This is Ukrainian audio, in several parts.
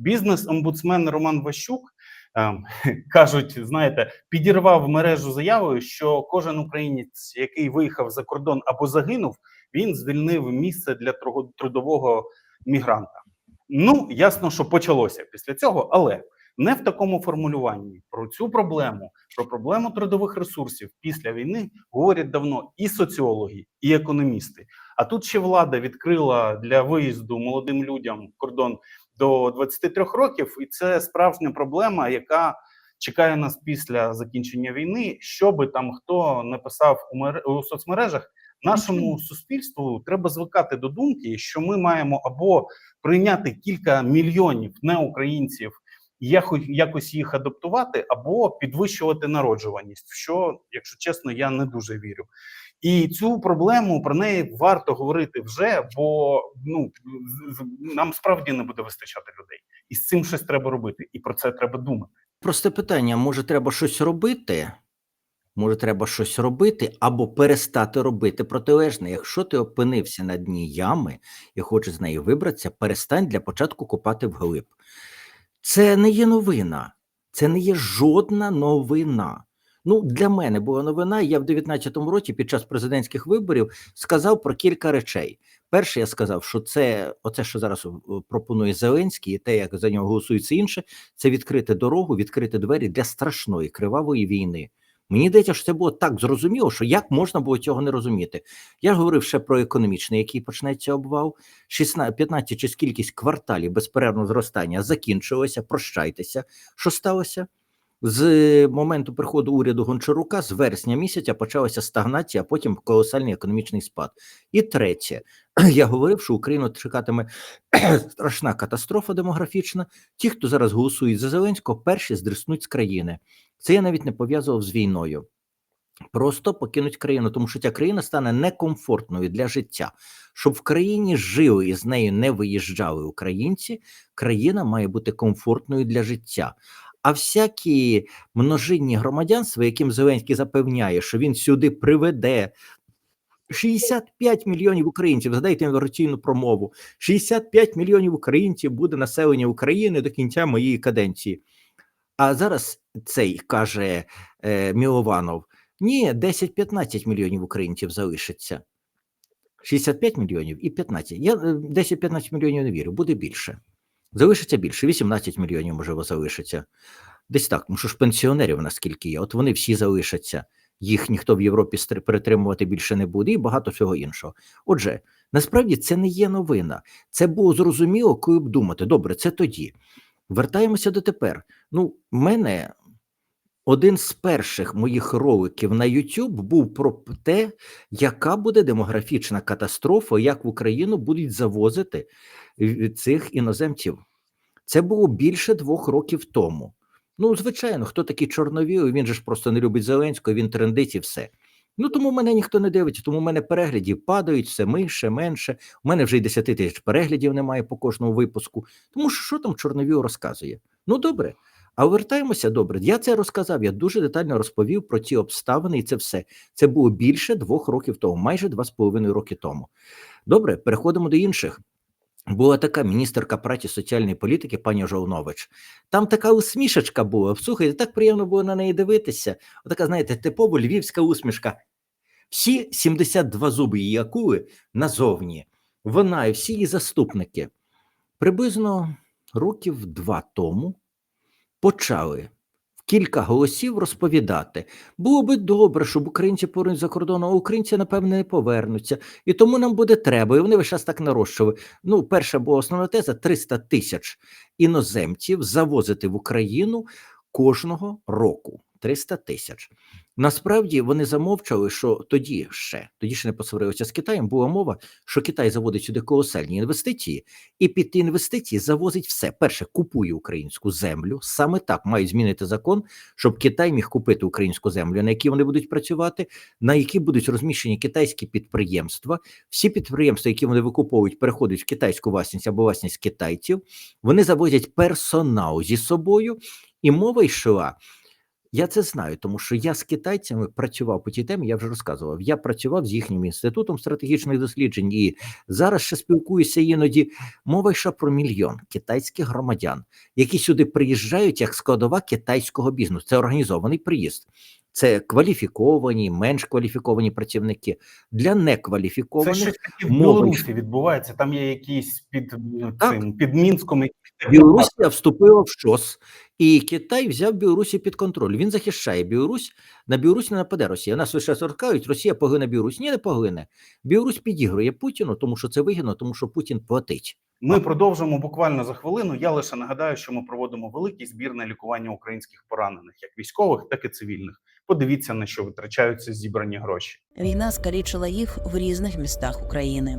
Бізнес-омбудсмен Роман Ващук ем, кажуть, знаєте, підірвав мережу заявою, що кожен українець, який виїхав за кордон або загинув, він звільнив місце для трудового мігранта. Ну ясно, що почалося після цього, але не в такому формулюванні. Про цю проблему, про проблему трудових ресурсів після війни говорять давно і соціологи, і економісти. А тут ще влада відкрила для виїзду молодим людям кордон до 23 років, і це справжня проблема, яка чекає нас після закінчення війни. Що би там хто не писав у, мер... у соцмережах, нашому суспільству треба звикати до думки, що ми маємо або прийняти кілька мільйонів неукраїнців. якось їх адаптувати або підвищувати народжуваність, що, якщо чесно, я не дуже вірю. І цю проблему про неї варто говорити вже, бо ну нам справді не буде вистачати людей, і з цим щось треба робити, і про це треба думати. Просте питання: може, треба щось робити? Може, треба щось робити або перестати робити протилежне. Якщо ти опинився на дні ями і хочеш з неї вибратися, перестань для початку копати вглиб. Це не є новина, це не є жодна новина. Ну, для мене була новина. Я в 19-му році під час президентських виборів сказав про кілька речей. Перше, я сказав, що це оце, що зараз е, пропонує Зеленський, і те, як за нього голосують всі інше, це відкрити дорогу, відкрити двері для страшної кривавої війни. Мені здається, що це було так зрозуміло, що як можна було цього не розуміти. Я ж говорив ще про економічний, який почнеться обвал. 16, 15 чи скількись кварталів безперервного зростання закінчилося. Прощайтеся, що сталося. З моменту приходу уряду Гончарука з вересня місяця почалася стагнація, а потім колосальний економічний спад. І третє, я говорив, що Україну чекатиме страшна катастрофа демографічна. Ті, хто зараз голосують за Зеленського, перші здриснуть з країни. Це я навіть не пов'язував з війною. Просто покинуть країну, тому що ця країна стане некомфортною для життя. Щоб в країні жили і з нею не виїжджали українці, країна має бути комфортною для життя. А всякі множинні громадянства, яким Зеленський запевняє, що він сюди приведе 65 мільйонів українців. Згадайте інвестиційну промову. 65 мільйонів українців буде населення України до кінця моєї каденції. А зараз цей каже е, Мілованов: ні, 10-15 мільйонів українців залишиться. 65 мільйонів і 15. Я е, 10-15 мільйонів не вірю, буде більше. Залишиться більше, 18 мільйонів, можливо, залишиться. Десь так, тому що ж пенсіонерів наскільки є, от вони всі залишаться. Їх ніхто в Європі перетримувати більше не буде, і багато всього іншого. Отже, насправді це не є новина. Це було зрозуміло, коли б думати. Добре, це тоді. Вертаємося до тепер. Ну, мене один з перших моїх роликів на YouTube був про те, яка буде демографічна катастрофа, як в Україну будуть завозити е, цих іноземців. Це було більше двох років тому. Ну, звичайно, хто такий чорновілий, він же ж просто не любить Зеленського, він трендить і все. Ну тому мене ніхто не дивиться, тому в мене переглядів падають все менше, менше. У мене вже й 10 тисяч переглядів немає по кожному випуску. Тому що що там Чорновіл розказує? Ну добре. А вертаємося добре. Я це розказав. Я дуже детально розповів про ці обставини, і це все. Це було більше двох років тому, майже два з половиною роки тому. Добре, переходимо до інших. Була така міністерка праці соціальної політики, пані Жовнович. Там така усмішечка була. Слухайте, так приємно було на неї дивитися. Отака, знаєте, типово львівська усмішка. Всі 72 зуби її акули назовні. Вона і всі її заступники приблизно років два тому почали в кілька голосів розповідати: було би добре, щоб українці повернуть за кордону, а українці, напевне, не повернуться. І тому нам буде треба. І вони весь час так нарощували. Ну, перша була основна теза: 300 тисяч іноземців завозити в Україну кожного року. 300 тисяч. Насправді вони замовчали, що тоді ще, тоді ще не посварилися з Китаєм, була мова, що Китай заводить сюди колосальні інвестиції, і під ті інвестиції завозить все. Перше, купує українську землю. Саме так мають змінити закон, щоб Китай міг купити українську землю, на якій вони будуть працювати, на які будуть розміщені китайські підприємства. Всі підприємства, які вони викуповують, переходять в китайську власність або власність китайців. Вони завозять персонал зі собою, і мова йшла Я це знаю, тому що я з китайцями працював по тій темі, я вже розказував. Я працював з їхнім інститутом стратегічних досліджень і зараз ще спілкуюся іноді. Мова йшла про мільйон китайських громадян, які сюди приїжджають як складова китайського бізнесу. Це організований приїзд. Це кваліфіковані, менш кваліфіковані працівники для Це некваліфікованих. щось таке в Білорусі відбувається. Там є якісь під ну, Так. цим під Мінськом. Білорусія вступила в ШОС, і Китай взяв Білорусі під контроль. Він захищає Білорусь. На Білорусь не нападе Росія. Нас лише розкажуть, Росія погине Білорусь. Ні, не погине. Білорусь підігрує Путіну, тому що це вигідно, тому що Путін платить. Ми продовжимо буквально за хвилину. Я лише нагадаю, що ми проводимо великий збір на лікування українських поранених, як військових, так і цивільних. Подивіться на що витрачаються зібрані гроші. Війна скалічила їх в різних містах України.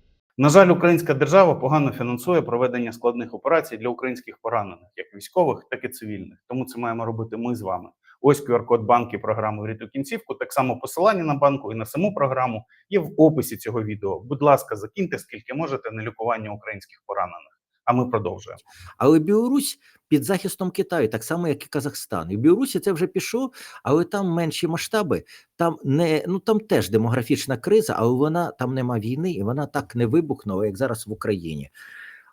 На жаль, українська держава погано фінансує проведення складних операцій для українських поранених, як військових, так і цивільних. Тому це маємо робити ми з вами. Ось QR-код банки програми «Врятуй кінцівку. Так само посилання на банку і на саму програму є в описі цього відео. Будь ласка, закиньте скільки можете на лікування українських поранених. А ми продовжуємо. Але Білорусь під захистом Китаю, так само як і Казахстан. І в Білорусі це вже пішов, але там менші масштаби. Там не ну там теж демографічна криза, але вона там нема війни, і вона так не вибухнула, як зараз в Україні.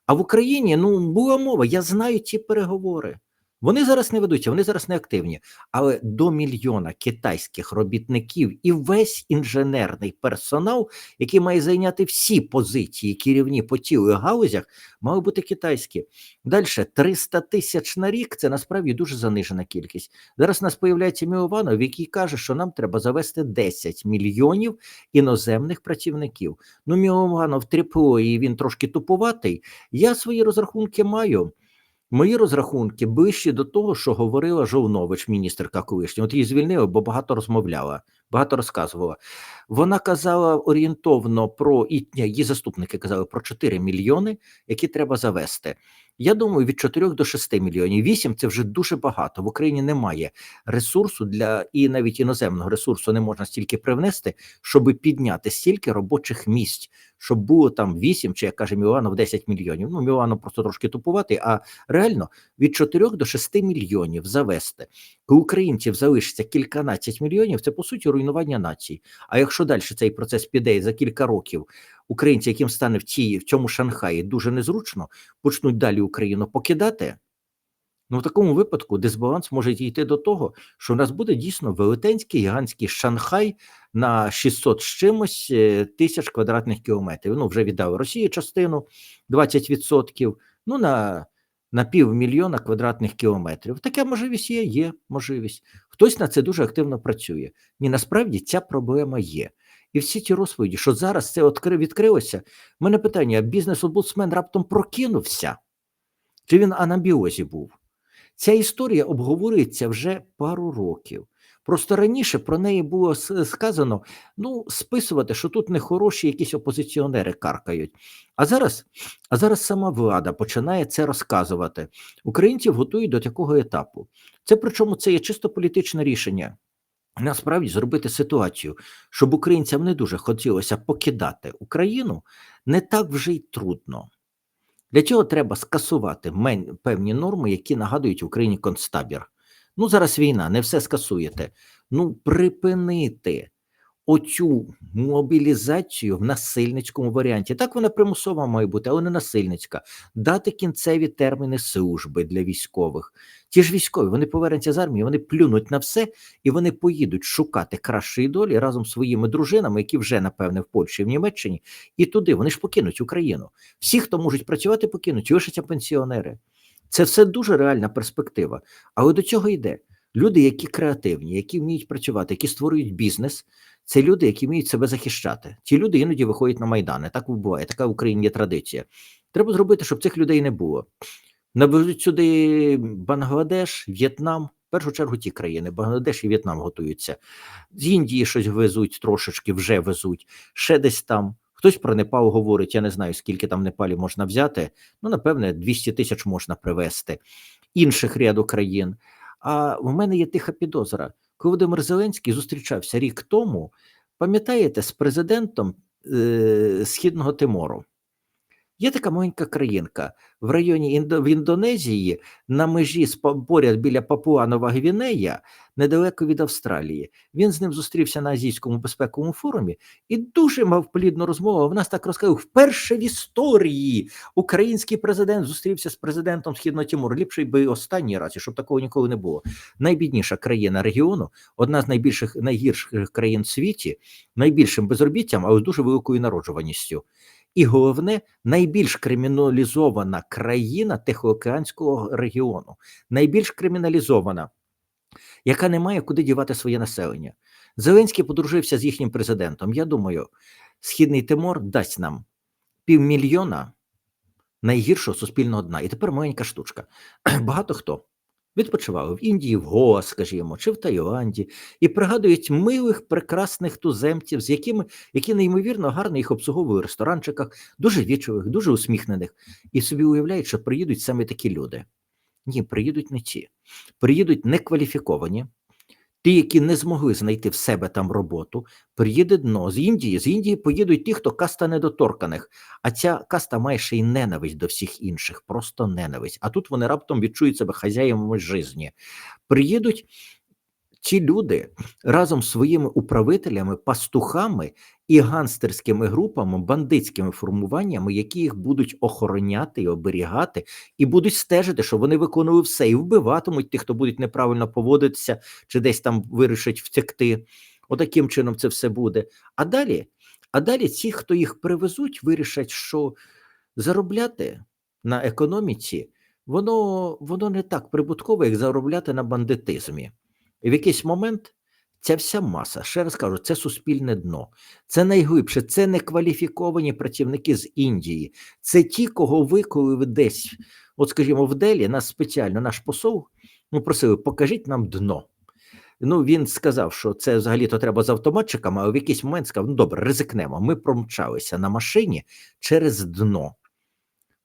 А в Україні ну була мова. Я знаю ті переговори. Вони зараз не ведуться, вони зараз не активні. Але до мільйона китайських робітників і весь інженерний персонал, який має зайняти всі позиції керівні по тілу і мали бути китайські. Далі 300 тисяч на рік це насправді дуже занижена кількість. Зараз у нас появляється Мілованов, який каже, що нам треба завести 10 мільйонів іноземних працівників. Ну, Мілованов тріпло, і він трошки тупуватий. Я свої розрахунки маю. Мої розрахунки ближчі до того, що говорила Жовнович, міністерка колишня. От її звільнили, бо багато розмовляла, багато розказувала. Вона казала орієнтовно про і її заступники казали про 4 мільйони, які треба завести. Я думаю, від 4 до 6 мільйонів. 8 – це вже дуже багато. В Україні немає ресурсу для і навіть іноземного ресурсу не можна стільки привнести, щоб підняти стільки робочих місць, щоб було там 8, чи як каже Міланов, 10 мільйонів. Ну, Міланов просто трошки тупуватий, а реально від 4 до 6 мільйонів завести. Коли українців залишиться кільканадцять мільйонів, це по суті руйнування нації. А якщо далі цей процес піде і за кілька років українці, яким стане в цій в цьому Шанхаї дуже незручно, почнуть далі Україну покидати. Ну, в такому випадку дисбаланс може дійти до того, що в нас буде дійсно велетенський гігантський Шанхай на 600 з чимось е, тисяч квадратних кілометрів. Ну, вже віддали Росії частину 20%, ну на, на півмільйона квадратних кілометрів. Така можливість є, є можливість. Хтось на це дуже активно працює. Ні, насправді ця проблема є. І всі ті розповіді, що зараз це відкри- відкрилося. У мене питання: бізнес-обудсмен раптом прокинувся? Чи він анабіозі був? Ця історія обговорюється вже пару років. Просто раніше про неї було сказано: ну, списувати, що тут нехороші якісь опозиціонери каркають. А зараз, а зараз сама влада починає це розказувати. Українців готують до такого етапу. Це причому це є чисто політичне рішення. Насправді зробити ситуацію, щоб українцям не дуже хотілося покидати Україну, не так вже й трудно. Для цього треба скасувати певні норми, які нагадують Україні концтабір. Ну, зараз війна, не все скасуєте. Ну, припинити оцю мобілізацію в насильницькому варіанті. Так вона примусова має бути, але не насильницька. Дати кінцеві терміни служби для військових. Ті ж військові вони повернуться з армії, вони плюнуть на все і вони поїдуть шукати кращої долі разом з своїми дружинами, які вже напевне в Польщі, в Німеччині, і туди вони ж покинуть Україну. Всі, хто можуть працювати, покинуть, лишаться пенсіонери. Це все дуже реальна перспектива. Але до цього йде. Люди, які креативні, які вміють працювати, які створюють бізнес, це люди, які вміють себе захищати. Ті люди іноді виходять на майдани. Так буває, така в Україні є традиція. Треба зробити, щоб цих людей не було. Навезуть сюди Бангладеш, В'єтнам, в першу чергу ті країни, Бангладеш і В'єтнам готуються. З Індії щось везуть, трошечки вже везуть, ще десь там. Хтось про Непал говорить, я не знаю, скільки там Непалі можна взяти. Ну, напевне, 200 тисяч можна привезти, інших ряду країн. А в мене є тиха підозра. Коли Володимир Зеленський зустрічався рік тому, пам'ятаєте, з президентом е, Східного Тимору. Є така маленька країнка в районі Індо, в Індонезії на межі поряд біля Папуанова Гвінея, недалеко від Австралії. Він з ним зустрівся на Азійському безпековому форумі і дуже мав плідну розмову. В нас так розказав, вперше в історії український президент зустрівся з президентом Східного Тимору. Ліпше би останній раз, і щоб такого ніколи не було. Найбідніша країна регіону, одна з найбільших найгірших країн в світі, найбільшим безробіттям, але з дуже великою народжуваністю. І головне, найбільш криміналізована країна Тихоокеанського регіону, найбільш криміналізована, яка не має куди дівати своє населення. Зеленський подружився з їхнім президентом. Я думаю, Східний Тимор дасть нам півмільйона найгіршого суспільного дна. І тепер маленька штучка. Багато хто відпочивав в Індії, в Гоа, скажімо, чи в Таїланді, і пригадують милих, прекрасних туземців, з якими які неймовірно гарно їх обслуговують в ресторанчиках, дуже вічових, дуже усміхнених, і собі уявляють, що приїдуть саме такі люди. Ні, приїдуть не ті. Приїдуть некваліфіковані, ті, які не змогли знайти в себе там роботу, приїде дно з Індії. З Індії поїдуть ті, хто каста недоторканих. А ця каста має ще й ненависть до всіх інших, просто ненависть. А тут вони раптом відчують себе хазяївами житті. Приїдуть ті люди разом з своїми управителями, пастухами і ганстерськими групами, бандитськими формуваннями, які їх будуть охороняти і оберігати, і будуть стежити, що вони виконували все і вбиватимуть тих, хто будуть неправильно поводитися, чи десь там вирішать втекти. Отаким чином це все буде. А далі, а далі ті, хто їх привезуть, вирішать, що заробляти на економіці, воно, воно не так прибутково, як заробляти на бандитизмі. І в якийсь момент ця вся маса, ще раз кажу, це суспільне дно, це найглибше, це некваліфіковані працівники з Індії, це ті, кого ви, коли десь, от скажімо, в Делі, нас спеціально наш посол ну, просили, покажіть нам дно. Ну, він сказав, що це взагалі-то треба з автоматчиками, а в якийсь момент сказав: ну добре, ризикнемо. Ми промчалися на машині через дно.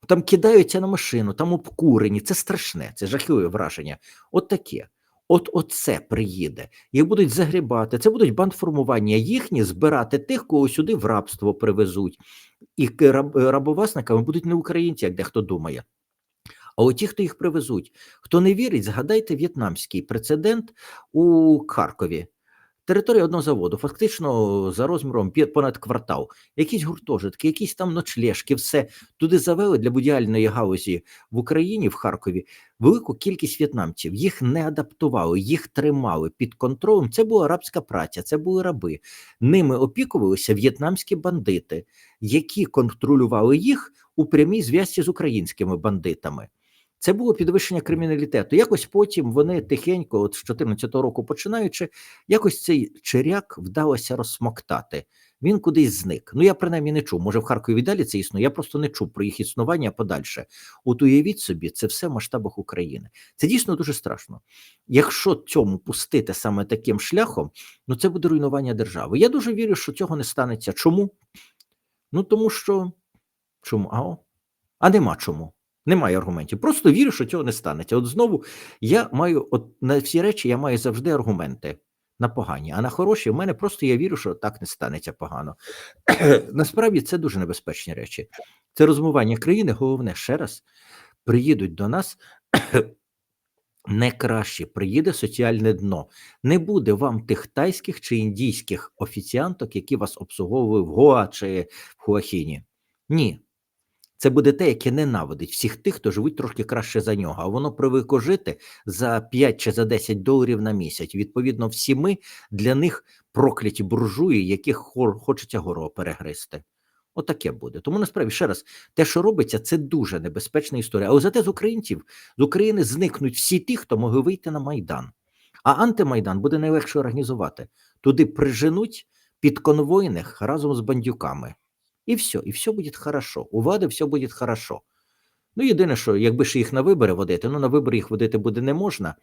Там кидаються на машину, там обкурені. Це страшне, це жахливе враження. От таке. От оце приїде. Їх будуть загрібати. Це будуть бандформування їхні збирати тих, кого сюди в рабство привезуть. І рабовласниками будуть не українці, як дехто думає. А от ті, хто їх привезуть, хто не вірить, згадайте в'єтнамський прецедент у Харкові. Територія одного заводу, фактично за розміром понад квартал, якісь гуртожитки, якісь там ночлежки, все туди завели для будівельної галузі в Україні, в Харкові, велику кількість в'єтнамців. Їх не адаптували, їх тримали під контролем. Це була арабська праця, це були раби. Ними опікувалися в'єтнамські бандити, які контролювали їх у прямій зв'язці з українськими бандитами. Це було підвищення криміналітету. Якось потім вони тихенько, от з 14 року починаючи, якось цей черяк вдалося розсмоктати. Він кудись зник. Ну я принаймні не чув. Може, в Харкові далі це існує. Я просто не чув про їх існування подальше. От уявіть собі, це все в масштабах України. Це дійсно дуже страшно. Якщо цьому пустити саме таким шляхом, ну це буде руйнування держави. Я дуже вірю, що цього не станеться. Чому? Ну тому що чому? А, а нема чому. Немає аргументів. Просто вірю, що цього не станеться. От знову я маю от на всі речі я маю завжди аргументи на погані, а на хороші в мене просто я вірю, що так не станеться погано. Насправді це дуже небезпечні речі. Це розмивання країни. Головне ще раз приїдуть до нас не краще, приїде соціальне дно. Не буде вам тих тайських чи індійських офіціанток, які вас обслуговують в Гоа чи в Хуахіні. Ні. Це буде те, яке ненавидить всіх тих, хто живуть трошки краще за нього. А воно привикло жити за 5 чи за 10 доларів на місяць. Відповідно, всі ми для них прокляті буржуї, яких хочеться гору перегризти. Отаке буде. Тому насправді ще раз, те, що робиться, це дуже небезпечна історія. Але зате з українців з України зникнуть всі ті, хто могли вийти на Майдан. А антимайдан буде найлегше організувати. Туди приженуть підконвойних разом з бандюками. І все, і все буде хорошо. У влади все буде хорошо. Ну, єдине, що якби ж їх на вибори водити, ну на вибори їх водити буде не можна,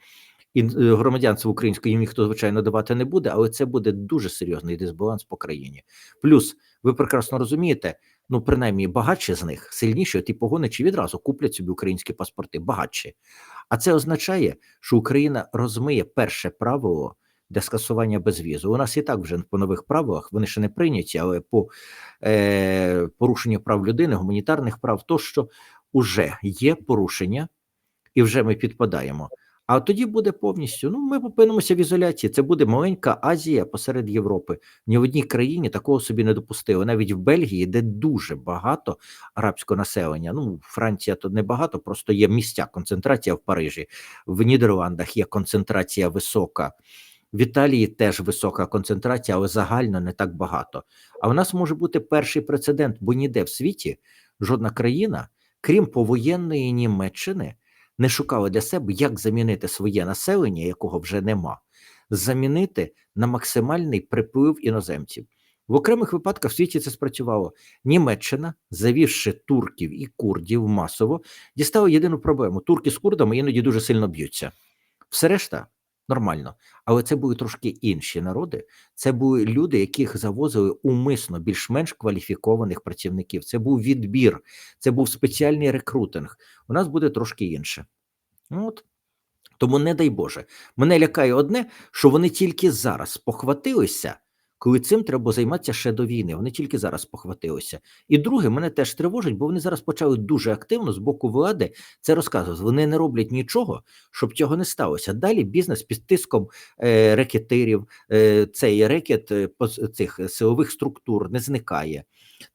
і е, громадянство українське їм ніхто, звичайно, давати не буде, але це буде дуже серйозний дисбаланс по країні. Плюс, ви прекрасно розумієте, ну принаймні багатші з них сильніші, ті погоничі відразу куплять собі українські паспорти, багатші. А це означає, що Україна розмиє перше правило для скасування безвізу. У нас і так вже по нових правилах вони ще не прийняті, але по е, порушенню прав людини, гуманітарних прав, то що вже є порушення, і вже ми підпадаємо. А тоді буде повністю. Ну, ми опинимося в ізоляції. Це буде маленька Азія посеред Європи. Ні в одній країні такого собі не допустили. Навіть в Бельгії, де дуже багато арабського населення. Ну, Франція то не багато, просто є місця. Концентрація в Парижі, в Нідерландах є концентрація висока. В Італії теж висока концентрація, але загально не так багато. А в нас може бути перший прецедент, бо ніде в світі жодна країна, крім повоєнної Німеччини, не шукала для себе, як замінити своє населення, якого вже нема, замінити на максимальний приплив іноземців. В окремих випадках в світі це спрацювало. Німеччина, завівши турків і курдів масово, дістала єдину проблему: турки з курдами іноді дуже сильно б'ються. Все решта нормально. Але це були трошки інші народи. Це були люди, яких завозили умисно більш-менш кваліфікованих працівників. Це був відбір, це був спеціальний рекрутинг. У нас буде трошки інше. Ну, От. Тому не дай Боже. Мене лякає одне, що вони тільки зараз похватилися, коли цим треба займатися ще до війни. Вони тільки зараз похватилися. І друге, мене теж тривожить, бо вони зараз почали дуже активно з боку влади це розказувати. Вони не роблять нічого, щоб цього не сталося. Далі бізнес під тиском е, рекетирів, е, цей рекет е, цих силових структур не зникає.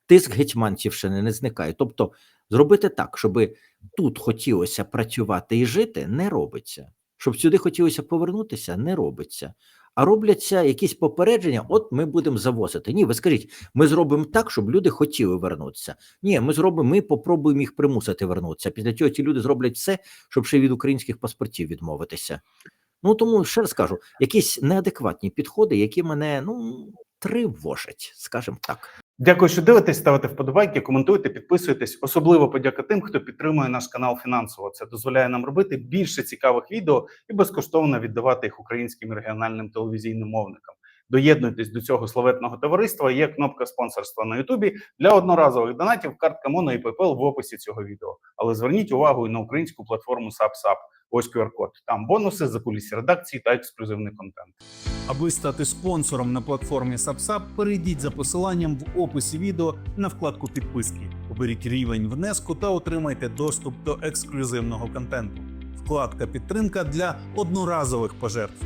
Тиск гетьманцівщини не зникає. Тобто, зробити так, щоб тут хотілося працювати і жити, не робиться. Щоб сюди хотілося повернутися, не робиться. А робляться якісь попередження: от ми будемо завозити. Ні, ви скажіть, ми зробимо так, щоб люди хотіли вернутися. Ні, ми зробимо, ми попробуємо їх примусити вернутися. Після цього ті люди зроблять все, щоб ще від українських паспортів відмовитися. Ну тому ще раз кажу, якісь неадекватні підходи, які мене ну тривожать, скажімо так. Дякую, що дивитесь, ставите вподобайки, коментуйте, підписуйтесь. Особливо подяка тим, хто підтримує наш канал фінансово. Це дозволяє нам робити більше цікавих відео і безкоштовно віддавати їх українським регіональним телевізійним мовникам. Доєднуйтесь до цього славетного товариства. Є кнопка спонсорства на Ютубі для одноразових донатів. Картка Моно і PayPal в описі цього відео. Але зверніть увагу і на українську платформу SapSap. Ось QR-код. Там бонуси, закулісі редакції та ексклюзивний контент. Аби стати спонсором на платформі SubSub, перейдіть за посиланням в описі відео на вкладку підписки. Оберіть рівень внеску та отримайте доступ до ексклюзивного контенту. Вкладка підтримка для одноразових пожертв.